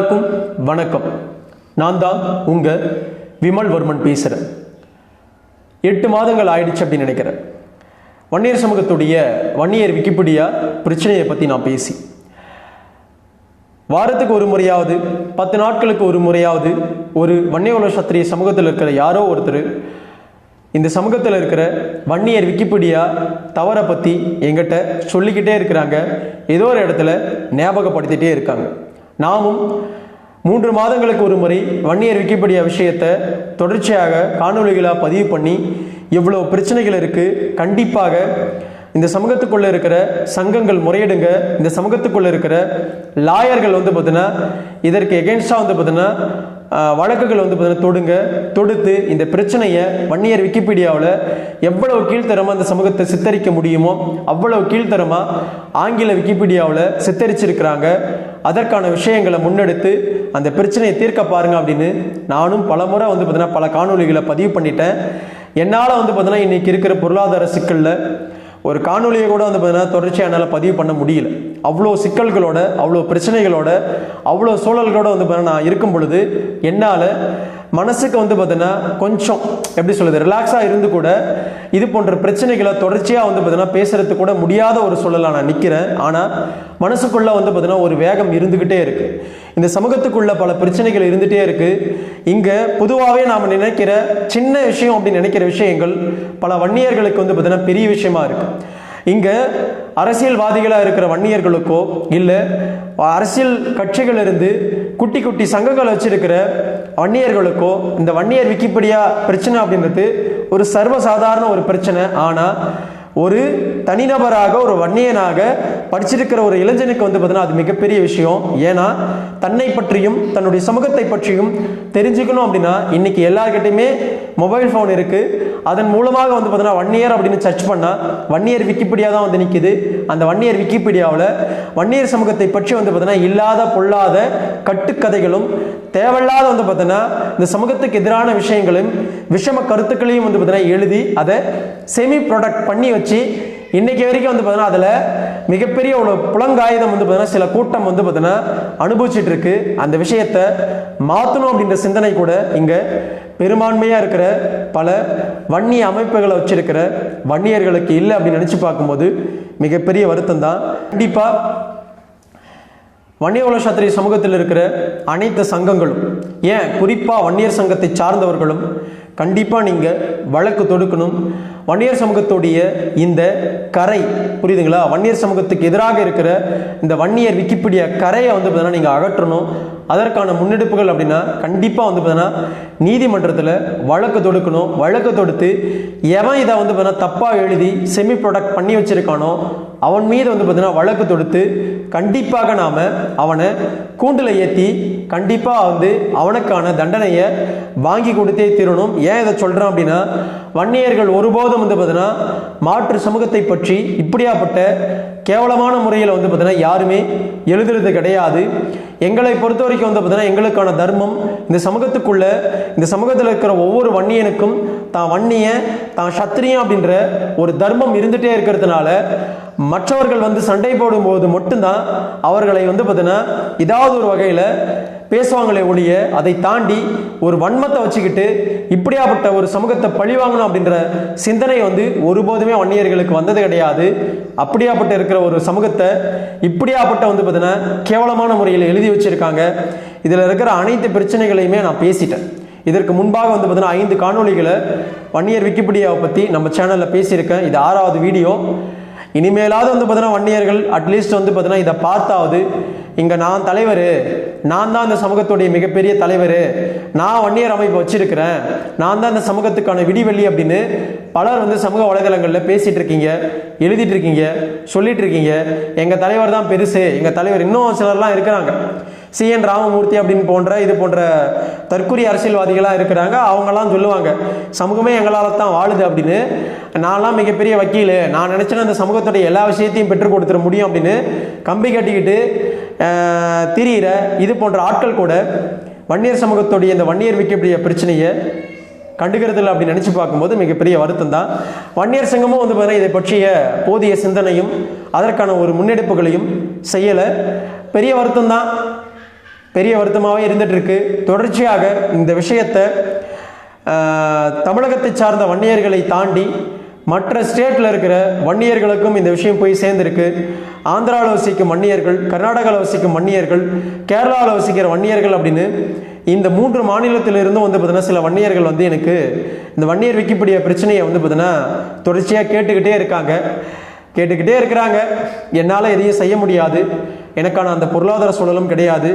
எல்லாருக்கும் வணக்கம். நான் தான் உங்க விமல் வர்மன் பேசுறேன். எட்டு மாதங்கள் ஆயிடுச்சு அப்படின்னு நினைக்கிறேன். வன்னியர் சமூகத்துடைய வன்னியர் விக்கிபீடியா பிரச்சனையை பற்றி நான் பேசி. வாரத்துக்கு ஒரு முறையாவது பத்து நாட்களுக்கு ஒரு முறையாவது ஒரு வன்னியகுல சத்திரிய சமூகத்தில் இருக்கிற யாரோ ஒருத்தர் இந்த சமூகத்தில் இருக்கிற வன்னியர் விக்கிபீடியா தவறை பற்றி எங்கிட்ட சொல்லிக்கிட்டே இருக்கிறாங்க. ஏதோ ஒரு இடத்துல ஞாபகப்படுத்திட்டே இருக்காங்க. நாமும் மூன்று மாதங்களுக்கு ஒரு முறை வன்னியர் விக்கிபீடியா விஷயத்தை தொடர்ச்சியாக காணொலிகளாக பதிவு பண்ணி இவ்வளோ பிரச்சனைகள் இருக்குது கண்டிப்பாக இந்த சமூகத்துக்குள்ளே இருக்கிற சங்கங்கள் முறையிடுங்க. இந்த சமூகத்துக்குள்ளே இருக்கிற லாயர்கள் வந்து பார்த்தீங்கன்னா இதற்கு எகென்ஸ்டாக வந்து பார்த்தீங்கன்னா வழக்குகள் வந்து பார்த்தீங்கன்னா தொடுங்க. தொடுத்து இந்த பிரச்சனையை வன்னியர் விக்கிபீடியாவில் எவ்வளவு கீழ்த்தரமாக இந்த சமூகத்தை சித்தரிக்க முடியுமோ அவ்வளவு கீழ்த்தரமாக ஆங்கில விக்கிபீடியாவில் சித்தரிச்சிருக்கிறாங்க. அதற்கான விஷயங்களை முன்னெடுத்து அந்த பிரச்சனையை தீர்க்க பாருங்க அப்படின்னு நானும் பல முறை வந்து பார்த்தீங்கன்னா பல காணொளிகளை பதிவு பண்ணிட்டேன். என்னால் வந்து பார்த்தீங்கன்னா இன்னைக்கு இருக்கிற பொருளாதார சிக்கலில் ஒரு காணொலியை கூட வந்து பார்த்தீங்கன்னா தொடர்ச்சியாக என்னால் பதிவு பண்ண முடியல. அவ்வளோ சிக்கல்களோட அவ்வளோ பிரச்சனைகளோட அவ்வளோ சூழல்களோட வந்து பார்த்தீங்கன்னா நான் இருக்கும் பொழுது என்னால் மனசுக்கு வந்து பார்த்தீங்கன்னா கொஞ்சம் எப்படி சொல்லுது ரிலாக்ஸாக இருந்து கூட இது போன்ற பிரச்சனைகளை தொடர்ச்சியாக வந்து பார்த்தீங்கன்னா பேசுறது கூட முடியாத ஒரு சூழலாக நான் நிற்கிறேன் ஆனால் மனசுக்குள்ளே வந்து பார்த்தீங்கன்னா ஒரு வேகம் இருந்துக்கிட்டே இருக்கு. இந்த சமூகத்துக்குள்ள பல பிரச்சனைகள் இருந்துகிட்டே இருக்கு. இங்கே பொதுவாகவே நாம் நினைக்கிற சின்ன விஷயம் அப்படின்னு நினைக்கிற விஷயங்கள் பல வன்னியர்களுக்கு வந்து பார்த்தீங்கன்னா பெரிய விஷயமா இருக்கு. இங்கே அரசியல்வாதிகளாக இருக்கிற வன்னியர்களுக்கோ இல்லை அரசியல் கட்சிகளிலிருந்து குட்டி குட்டி சங்கங்கள் வச்சிருக்கிற வன்னியர்களுக்கோ இந்த வன்னியர் விக்கிப்படியா பிரச்சனை அப்படின்றது ஒரு சர்வசாதாரண ஒரு பிரச்சனை. ஆனால் ஒரு தனிநபராக ஒரு வன்னியனாக படிச்சிருக்கிற ஒரு இளைஞனுக்கு வந்து பார்த்தீங்கன்னா அது மிகப்பெரிய விஷயம். ஏன்னா தன்னை பற்றியும் தன்னுடைய சமூகத்தை பற்றியும் தெரிஞ்சுக்கணும் அப்படின்னா இன்னைக்கு எல்லார்கிட்டையுமே மொபைல் ஃபோன் இருக்கு. அதன் மூலமாக வந்து பார்த்தீங்கன்னா வன்னியர் அப்படின்னு சர்ச் பண்ணால் வன்னியர் விக்கிபீடியா தான் வந்து நிற்கிது அந்த வன்னியர் விக்கிபீடியாவில் வன்னியர் சமூகத்தை பற்றி வந்து பார்த்தீங்கன்னா இல்லாத பொல்லாத கட்டுக்கதைகளும் தேவையில்லாத வந்து பார்த்தீங்கன்னா இந்த சமூகத்துக்கு எதிரான விஷயங்களும் விஷம கருத்துக்களையும் வந்து பார்த்தீங்கன்னா எழுதி அதை செமி ப்ராடக்ட் பண்ணி வச்சு இன்னைக்கு வரைக்கும் வந்து பார்த்தீங்கன்னா அதில் மிகப்பெரிய ஒரு புலங்காயுதம் வந்து பார்த்தீங்கன்னா சில கூட்டம் வந்து பார்த்தீங்கன்னா அனுபவிச்சுட்டு இருக்கு. அந்த விஷயத்தை மாற்றணும் அப்படின்ற சிந்தனை கூட இங்கே பெரும்பான்மையாக இருக்கிற பல வன்னிய அமைப்புகளை வச்சிருக்கிற வன்னியர்களுக்கு இல்லை அப்படின்னு நினச்சி பார்க்கும்போது மிகப்பெரிய வருத்தம் தான் கண்டிப்பாக வன்னிய உலக சமூகத்தில் இருக்கிற அனைத்து சங்கங்களும் ஏன்? குறிப்பாக வன்னியர் சங்கத்தை சார்ந்தவர்களும் கண்டிப்பாக நீங்கள் வழக்கு தொடுக்கணும். வன்னியர் சமூகத்துடைய இந்த கரை புரியுதுங்களா? வன்னியர் சமூகத்துக்கு எதிராக இருக்கிற இந்த வன்னியர் விக்கிப்பீடியா கரையை வந்து பார்த்தீங்கன்னா நீங்கள் அகற்றணும். அதற்கான முன்னெடுப்புகள் அப்படின்னா கண்டிப்பாக வந்து பார்த்தீங்கன்னா நீதிமன்றத்தில் வழக்கு தொடுக்கணும். வழக்கு தொடுத்து எவன் இதை வந்து பார்த்தீங்கன்னா தப்பாக எழுதி செமி ப்ராடக்ட் பண்ணி வச்சுருக்கானோ அவன் மீது வந்து பார்த்தீங்கன்னா வழக்கு தொடுத்து கண்டிப்பாக நாம் அவனை கூண்டில் ஏற்றி கண்டிப்பாக வந்து அவனுக்கான தண்டனையை வாங்கி கொடுத்தே தீரணும். ஏன் இதை சொல்கிறேன் அப்படின்னா வன்னியர்கள் ஒருபோதும் வந்து பார்த்தீங்கன்னா மாற்று சமூகத்தை பற்றி இப்படியாப்பட்ட கேவலமான முறையில் வந்து பார்த்தீங்கன்னா யாருமே எழுதுறது கிடையாது. எங்களை பொறுத்த வரைக்கும் வந்து பார்த்தீங்கன்னா எங்களுக்கான தர்மம் இந்த சமூகத்துக்குள்ள இந்த சமூகத்தில் இருக்கிற ஒவ்வொரு வன்னியனுக்கும் தான் வன்னிய தான் சத்திரியம் அப்படின்ற ஒரு தர்மம் இருந்துகிட்டே இருக்கிறதுனால மற்றவர்கள் வந்து சண்டை போடும்போது மட்டும்தான் அவர்களை வந்து பார்த்தீங்கன்னா ஏதாவது ஒரு வகையில் பேசுவாங்களே ஒழிய அதை தாண்டி ஒரு வன்மத்தை வச்சுக்கிட்டு இப்படியாப்பட்ட ஒரு சமூகத்தை பழிவாங்கணும் அப்படின்ற சிந்தனை வந்து ஒருபோதுமே வன்னியர்களுக்கு வந்தது கிடையாது. அப்படியாப்பட்ட இருக்கிற ஒரு சமூகத்தை இப்படியாப்பட்ட வந்து பார்த்தீங்கன்னா கேவலமான முறையில் எழுதி வச்சிருக்காங்க. இதில் இருக்கிற அனைத்து பிரச்சனைகளையுமே நான் பேசிட்டேன். இதற்கு முன்பாக வந்து பார்த்தீங்கன்னா ஐந்து காணொளிகளை வன்னியர் விக்கிபீடியாவை பற்றி நம்ம சேனலில் பேசியிருக்கேன். இது ஆறாவது வீடியோ. இனிமேலாவது வந்து பார்த்தீங்கன்னா வன்னியர்கள் அட்லீஸ்ட் வந்து பார்த்தீங்கன்னா இதை பார்த்தாவது இங்கே நான் தலைவர் நான் தான் இந்த சமூகத்துடைய மிகப்பெரிய தலைவர் நான் வன்னியர் அமைப்பு வச்சிருக்கிறேன் நான் தான் இந்த சமூகத்துக்கான விடிவெள்ளி அப்படின்னு பலர் வந்து சமூக வலைதளங்களில் பேசிகிட்டு இருக்கீங்க எழுதிட்டு இருக்கீங்க சொல்லிட்டு இருக்கீங்க. எங்கள் தலைவர் தான் பெருசு எங்கள் தலைவர் இன்னும் சிலர்லாம் இருக்கிறாங்க. சி என் ராமமூர்த்தி அப்படின்னு போன்ற இது போன்ற தற்கொலை அரசியல்வாதிகளாக இருக்கிறாங்க. அவங்கெல்லாம் சொல்லுவாங்க சமூகமே எங்களால் தான் வாழுது அப்படின்னு. நான்லாம் மிகப்பெரிய வக்கீல். நான் நினச்சேன்னா அந்த சமூகத்துடைய எல்லா விஷயத்தையும் பெற்றுக் கொடுத்துட முடியும் அப்படின்னு. கம்பி கட்டிக்கிட்டு திரியிற இது போன்ற ஆட்கள் கூட வன்னியர் சமூகத்துடைய இந்த வன்னியர் விக்கக்கூடிய பிரச்சனையை கண்டுக்கிறது இல்லை அப்படின்னு நினச்சி பார்க்கும்போது மிகப்பெரிய வருத்தம் தான். வன்னியர் சங்கமும் வந்து பார்த்தீங்கன்னா இதை பற்றிய போதிய சிந்தனையும் அதற்கான ஒரு முன்னெடுப்புகளையும் செய்யலை. பெரிய வருத்தம் தான். பெரிய வருத்தமாகவே இருந்துட்டு இருக்கு தொடர்ச்சியாக இந்த விஷயத்தை தமிழகத்தை சார்ந்த வன்னியர்களை தாண்டி மற்ற ஸ்டேட்டில் இருக்கிற வன்னியர்களுக்கும் இந்த விஷயம் போய் சேர்ந்திருக்கு. ஆந்திராவில் வசிக்கும் வன்னியர்கள் கர்நாடகாவில் வசிக்கும் வன்னியர்கள் கேரளாவில் வசிக்கிற வன்னியர்கள் அப்படின்னு இந்த மூன்று மாநிலத்திலிருந்தும் வந்து பார்த்தீங்கன்னா சில வன்னியர்கள் வந்து எனக்கு இந்த வன்னியர் விக்கிபீடியா பிரச்சனையை வந்து பார்த்தீங்கன்னா தொடர்ச்சியாக கேட்டுக்கிட்டே இருக்காங்க. கேட்டுக்கிட்டே இருக்கிறாங்க. என்னால் எதையும் செய்ய முடியாது. எனக்கான அந்த பொருளாதார சூழலும் கிடையாது.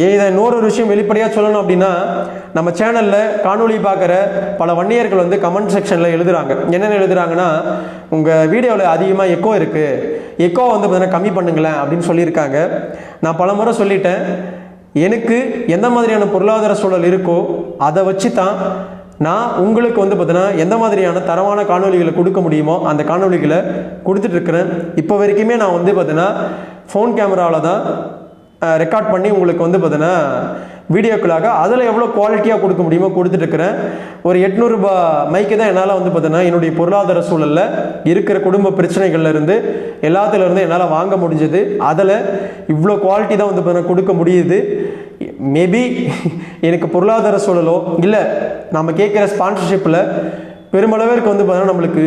இதை இன்னொரு விஷயம் வெளிப்படையாக சொல்லணும் அப்படின்னா நம்ம சேனலில் காணொளி பார்க்குற பல வன்னியர்கள் வந்து கமெண்ட் செக்ஷனில் எழுதுகிறாங்க என்னென்ன எழுதுறாங்கன்னா உங்கள் வீடியோவில் அதிகமாக எக்கோ இருக்குது எக்கோ வந்து பார்த்தீங்கன்னா கம்மி பண்ணுங்களேன் அப்படின்னு சொல்லியிருக்காங்க. நான் பல முறை சொல்லிட்டேன். எனக்கு எந்த மாதிரியான பொருளாதார சூழல் இருக்கோ அதை வச்சு தான் நான் உங்களுக்கு வந்து பார்த்தீங்கன்னா எந்த மாதிரியான தரமான காணொளிகளை கொடுக்க முடியுமோ அந்த காணொளிகளை கொடுத்துட்ருக்குறேன் இப்போ வரைக்குமே நான் வந்து பார்த்தீங்கன்னா ஃபோன் கேமராவில் தான் ரெக்கார்ட் பண்ணி உங்களுக்கு வந்து பார்த்தீங்கன்னா வீடியோக்களாக அதில் எவ்வளோ குவாலிட்டியாக கொடுக்க முடியுமோ கொடுத்துட்டு இருக்கிறேன். ஒரு எட்நூறுபா மைக்கு தான் என்னால் வந்து பார்த்தீங்கன்னா என்னுடைய பொருளாதார சூழலில் இருக்கிற குடும்ப பிரச்சனைகள்லேருந்து எல்லாத்துலேருந்து என்னால் வாங்க முடிஞ்சது. அதில் இவ்வளோ குவாலிட்டி தான் வந்து பார்த்தீங்கன்னா கொடுக்க முடியுது. மேபி எனக்கு பொருளாதார சூழலோ இல்லை நம்ம கேட்குற ஸ்பான்சர்ஷிப்பில் பெருமளவிற்கு வந்து பார்த்தீங்கன்னா நம்மளுக்கு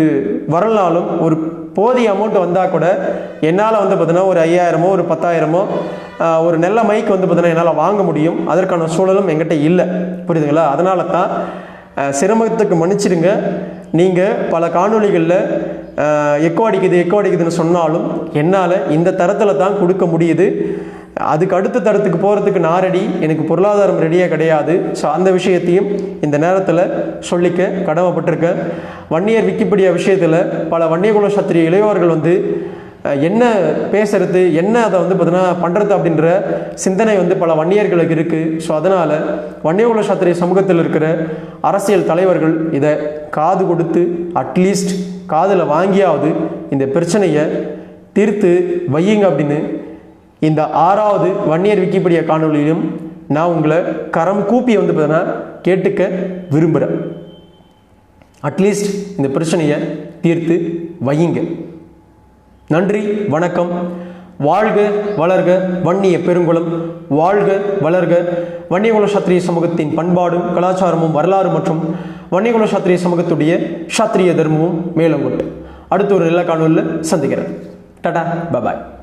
வரலனாலும் ஒரு போதிய அமௌண்ட் வந்தால் கூட என்னால் வந்து பார்த்தீங்கன்னா ஒரு ஐயாயிரமோ ஒரு பத்தாயிரமோ ஒரு நல்ல மைக் வந்து பார்த்தீங்கன்னா என்னால் வாங்க முடியும். அதற்கான சூழலும் எங்கிட்ட இல்லை. புரியுதுங்களா? அதனால தான் சிரமத்துக்கு மன்னிச்சிடுங்க. நீங்கள் பல காணொளிகளில் எக்கோ அடிக்குது எக்கோ அடிக்குதுன்னு சொன்னாலும் என்னால் இந்த தரத்தில் தான் கொடுக்க முடியுது. அதுக்கு அடுத்த தரத்துக்கு போகிறதுக்கு நான் ரெடி எனக்கு பொருளாதாரம் ரெடியாக கிடையாது. ஸோ அந்த விஷயத்தையும் இந்த நேரத்தில் சொல்லிக்க கடமைப்பட்டிருக்கேன் வன்னியர் விக்கிபீடியா விஷயத்தில் பல வன்னியகுல சத்திரிய இளையோர்கள் வந்து என்ன பேசுறது என்ன அதை வந்து பார்த்தீங்கன்னா பண்ணுறது அப்படின்ற சிந்தனை வந்து பல வன்னியர்களுக்கு இருக்குது ஸோ அதனால் வன்னியகுல சத்திரிய சமூகத்தில் இருக்கிற அரசியல் தலைவர்கள் இதை காது கொடுத்து அட்லீஸ்ட் காதில் வாங்கியாவது இந்த பிரச்சனையை தீர்த்து வையுங்க அப்படின்னு இந்த ஆறாவது வன்னியர் விக்கிபீடியா காணொளியிலும் நான் உங்களை கரம் கூப்பி வந்து பார்த்தீங்கன்னா கேட்டுக்க விரும்புகிறேன் அட்லீஸ்ட் இந்த பிரச்சனையை தீர்த்து வையுங்க. நன்றி வணக்கம். வாழ்க வளர்க வன்னிய பெருங்குளம். வாழ்க வளர்க. வன்னியகுல சத்திரிய சமூகத்தின் பண்பாடும் கலாச்சாரமும் வரலாறு மற்றும் வன்னியகுல சத்திரிய சமூகத்துடைய சத்திரிய தர்மமும் மேலும் உண்டு. அடுத்த ஒரு நல்ல காணொலியில் சந்திக்கிறேன். டடா பபாய்